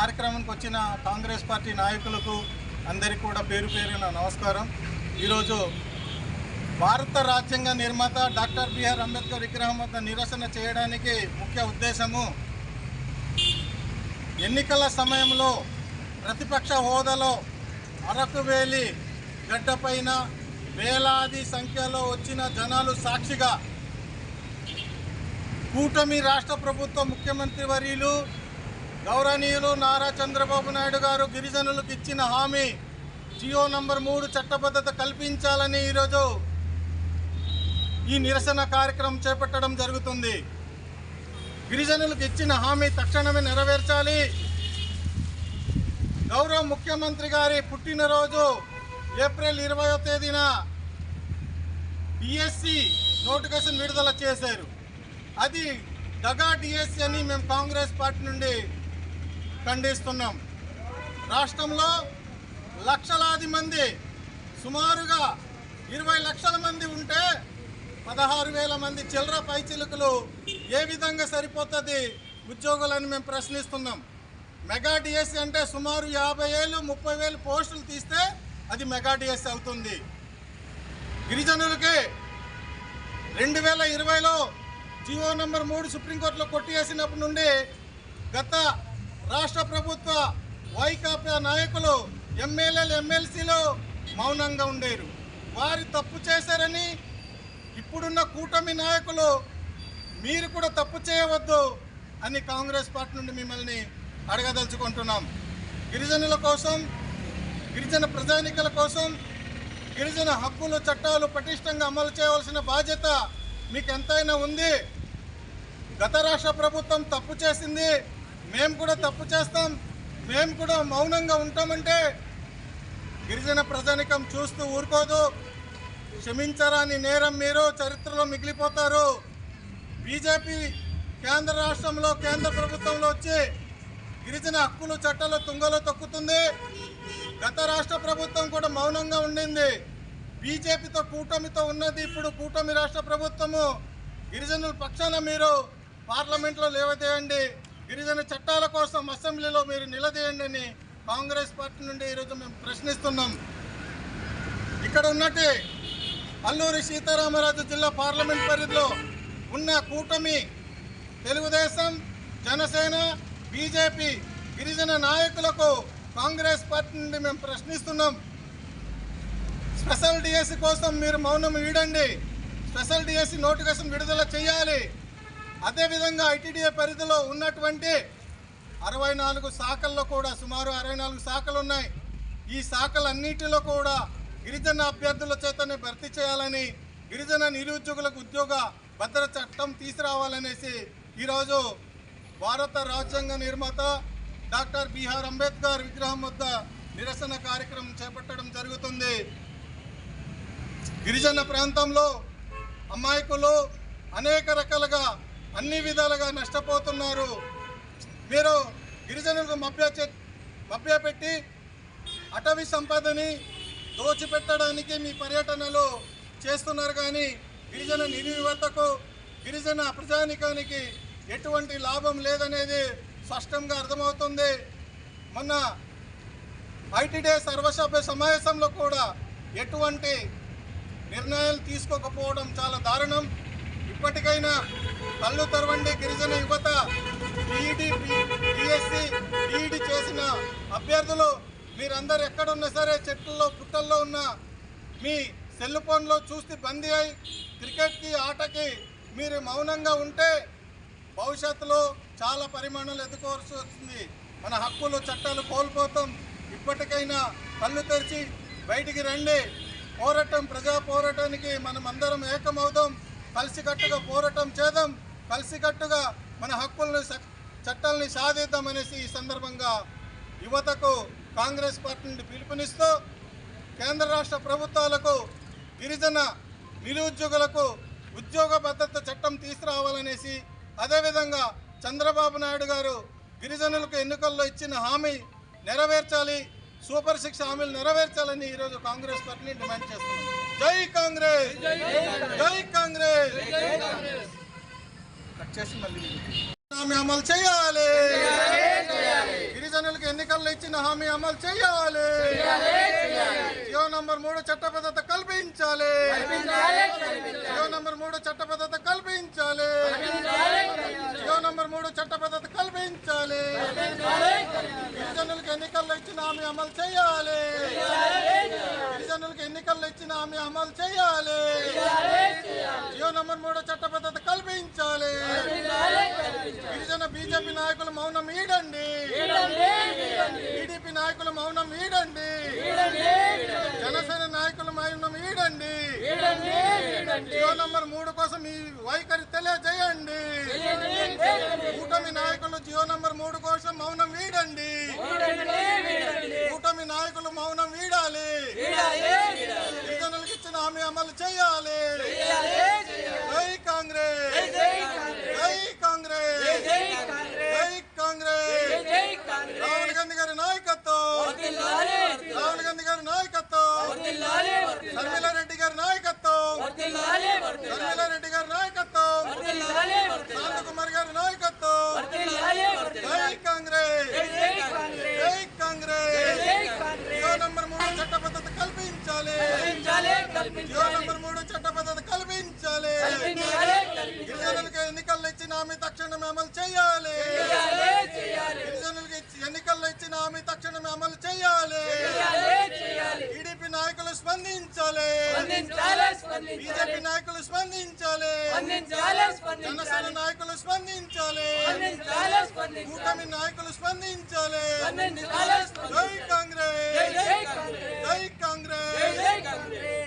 కార్యక్రమానికి వచ్చిన కాంగ్రెస్ పార్టీ నాయకులకు అందరికీ కూడా పేరు పేరిన నమస్కారం. ఈరోజు భారత రాజ్యాంగ నిర్మాత డాక్టర్ బిఆర్ అంబేద్కర్ విగ్రహం వద్ద నిరసన చేయడానికి ముఖ్య ఉద్దేశము ఎన్నికల సమయంలో ప్రతిపక్ష హోదాలో అరకువేలి గడ్డపైన వేలాది సంఖ్యలో వచ్చిన జనాలు సాక్షిగా కూటమి రాష్ట్ర ప్రభుత్వ ముఖ్యమంత్రి వర్యులు గౌరవనీయులు నారా చంద్రబాబు నాయుడు గారు గిరిజనులకు ఇచ్చిన హామీ జియో నంబర్ మూడు చట్టబద్ధత కల్పించాలని ఈరోజు ఈ నిరసన కార్యక్రమం చేపట్టడం జరుగుతుంది. గిరిజనులకు ఇచ్చిన హామీ తక్షణమే నెరవేర్చాలి. గౌరవ ముఖ్యమంత్రి గారి పుట్టినరోజు ఏప్రిల్ ఇరవయో తేదీన డిఎస్సి నోటిఫికేషన్ విడుదల చేశారు. అది దగా డిఎస్సి అని మేము కాంగ్రెస్ పార్టీ నుండి ఖండిస్తున్నాం. రాష్ట్రంలో లక్షలాది మంది సుమారుగా ఇరవై లక్షల మంది ఉంటే పదహారు వేల మంది చిల్లర పైచిలుకలు ఏ విధంగా సరిపోతుంది ఉద్యోగులని మేము ప్రశ్నిస్తున్నాం. మెగా డిఎస్సి అంటే సుమారు యాభై ఏళ్ళు ముప్పై వేలు పోస్టులు తీస్తే అది మెగా డిఎస్సి అవుతుంది. గిరిజనులకి రెండు వేల ఇరవైలో జియో నెంబర్ మూడు సుప్రీంకోర్టులో కొట్టివేసినప్పటి నుండి గత రాష్ట్ర ప్రభుత్వ వైకాపా నాయకులు ఎమ్మెల్యేలు ఎమ్మెల్సీలు మౌనంగా ఉండేరు. వారి తప్పు చేశారని ఇప్పుడున్న కూటమి నాయకులు మీరు కూడా తప్పు చేయవద్దు అని కాంగ్రెస్ పార్టీ నుండి మిమ్మల్ని అడగదలుచుకుంటున్నాం. గిరిజనుల కోసం గిరిజన ప్రజానికల కోసం గిరిజన హక్కులు చట్టాలు పటిష్టంగా అమలు చేయవలసిన బాధ్యత మీకు ఎంతైనా ఉంది. గత రాష్ట్ర ప్రభుత్వం తప్పు చేసింది. మేము కూడా తప్పు చేస్తాం. మేము కూడా మౌనంగా ఉంటామంటే గిరిజన ప్రజానికం చూస్తూ ఊరుకోదు. క్షమించరాని నేరం మీరు చరిత్రలో మిగిలిపోతారు. బీజేపీ కేంద్ర రాష్ట్రంలో కేంద్ర ప్రభుత్వంలో వచ్చి గిరిజన హక్కులు చట్టాలు తుంగలో తొక్కుతుంది. గత రాష్ట్ర ప్రభుత్వం కూడా మౌనంగా ఉండింది. బీజేపీతో కూటమితో ఉన్నది ఇప్పుడు కూటమి రాష్ట్ర ప్రభుత్వము. గిరిజనుల పక్షాన మీరు పార్లమెంట్లో లేవదేయండి. గిరిజన చట్టాల కోసం అసెంబ్లీలో మీరు నిలదీయండి అని కాంగ్రెస్ పార్టీ నుండి ఈరోజు మేము ప్రశ్నిస్తున్నాం. ఇక్కడ ఉన్నట్టు అల్లూరి సీతారామరాజు జిల్లా పార్లమెంట్ పరిధిలో ఉన్న కూటమి తెలుగుదేశం జనసేన బీజేపీ గిరిజన నాయకులకు కాంగ్రెస్ పార్టీ నుండి మేము ప్రశ్నిస్తున్నాం. స్పెషల్ డిఎస్సి కోసం మీరు మౌనం వీడండి స్పెషల్ డిఎస్సి నోటిఫికేషన్ విడుదల చేయాలి. అదేవిధంగా ఐటీడీఏ పరిధిలో ఉన్నటువంటి అరవై నాలుగు శాఖల్లో కూడా సుమారు అరవై నాలుగు శాఖలు ఉన్నాయి ఈ శాఖలన్నిటిలో కూడా గిరిజన అభ్యర్థుల చేతనే భర్తీ చేయాలని గిరిజన నిరుద్యోగులకు ఉద్యోగ భద్రత చట్టం తీసుకురావాలనేసి ఈరోజు భారత రాజ్యాంగ నిర్మాత డాక్టర్ బిఆర్ అంబేద్కర్ విగ్రహం వద్ద నిరసన కార్యక్రమం చేపట్టడం జరుగుతుంది. గిరిజన ప్రాంతంలో అమాయకులు అనేక రకాలుగా అన్ని విధాలుగా నష్టపోతున్నారు. మీరు గిరిజనులకు మభ్య మభ్యపెట్టి అటవీ సంపదని దోచిపెట్టడానికి మీ పర్యటనలు చేస్తున్నారు కానీ గిరిజన నిరుయువతకు గిరిజన ప్రజానికానికి ఎటువంటి లాభం లేదనేది స్పష్టంగా అర్థమవుతుంది. మొన్న ఐటీడే సర్వసభ్య సమావేశంలో కూడా ఎటువంటి నిర్ణయాలు తీసుకోకపోవడం చాలా దారుణం. ఇప్పటికైనా కళ్ళు తెరవండి గిరిజన యువత. బీఈడి డిఎస్సి బీఈడి చేసిన అభ్యర్థులు మీరందరు ఎక్కడున్నా సరే చెట్లలో పుట్టల్లో ఉన్న మీ సెల్ ఫోన్లో చూస్తే బందీ అయి క్రికెట్కి ఆటకి మీరు మౌనంగా ఉంటే భవిష్యత్తులో చాలా పరిమాణాలు ఎదుర్కోవాల్సి వస్తుంది. మన హక్కులు చట్టాలు కోల్పోతాం. ఇప్పటికైనా కళ్ళు తెరిచి బయటికి రండి. పోరాటం ప్రజా పోరాటానికి మనం అందరం ఏకమవుదాం. కలిసికట్టుగా పోరాటం చేద్దాం కలిసికట్టుగా మన హక్కులను చట్టాలని సాధిద్దామనేసి ఈ సందర్భంగా యువతకు కాంగ్రెస్ పార్టీ నుండి పిలుపునిస్తూ కేంద్ర రాష్ట్ర ప్రభుత్వాలకు గిరిజన నిరుద్యోగులకు ఉద్యోగ భద్రత చట్టం తీసుకురావాలనేసి అదేవిధంగా చంద్రబాబు నాయుడు గారు గిరిజనులకు ఎన్నికల్లో ఇచ్చిన హామీ నెరవేర్చాలి సూపర్ సిక్స్ హామీలు నెరవేర్చాలని ఈరోజు కాంగ్రెస్ పార్టీని డిమాండ్ చేస్తున్నాం జై కాంగ్రెస్! జై కాంగ్రెస్! హామీ అమలు చేయాలి. గిరిజన గిరిజనులకు ఎన్నికల్లో ఇచ్చిన హామీ అమలు చేయాలి. జియో నంబర్ మూడు చట్టబద్ధత కల్పించాలి. జియో నంబర్ మూడు చట్టబద్ధత కల్పించాలి. జియో నంబర్ మూడు చట్టబద్ధత కల్పించాలి. గిరిజనులకు ఎన్నికల్లో ఇచ్చిన హామీ అమలు చేయాలి. ఎన్నికల్లో ఇచ్చిన హామీ అమలు చేయాలి. జియో నంబర్ మూడు చట్టబద్ధత కల్పించాలి. గిరిజన బీజేపీ నాయకులు మౌనం ఈడండి. టీడీపీ నాయకులు మౌనం ఈడండి. జనసేన నాయకులు మౌనం ఈడండి. జియో నంబర్ మూడు కోసం ఈ వైఖరి తెలియజేయండి. కూటమి నాయకులు జియో నంబర్ మూడు కోసం మౌనం వీడండి కూటమి నాయకులు మౌనం వీడాలి హామీ అమలు చేయాలి. జై కాంగ్రెస్. జై కాంగ్రెస్. జై కాంగ్రెస్. రాహుల్ గాంధీ గారి నాయకత్వం. హామీ తక్షణమే అమలు చేయాలి. ఎన్నికల్లో ఇచ్చిన హామీ తక్షణమే అమలు చేయాలి. టీడీపీ నాయకులు స్పందించాలి. బీజేపీ నాయకులు స్పందించాలి. జనసేన నాయకులు స్పందించాలి. కూటమి నాయకులు స్పందించాలి. జై కాంగ్రెస్.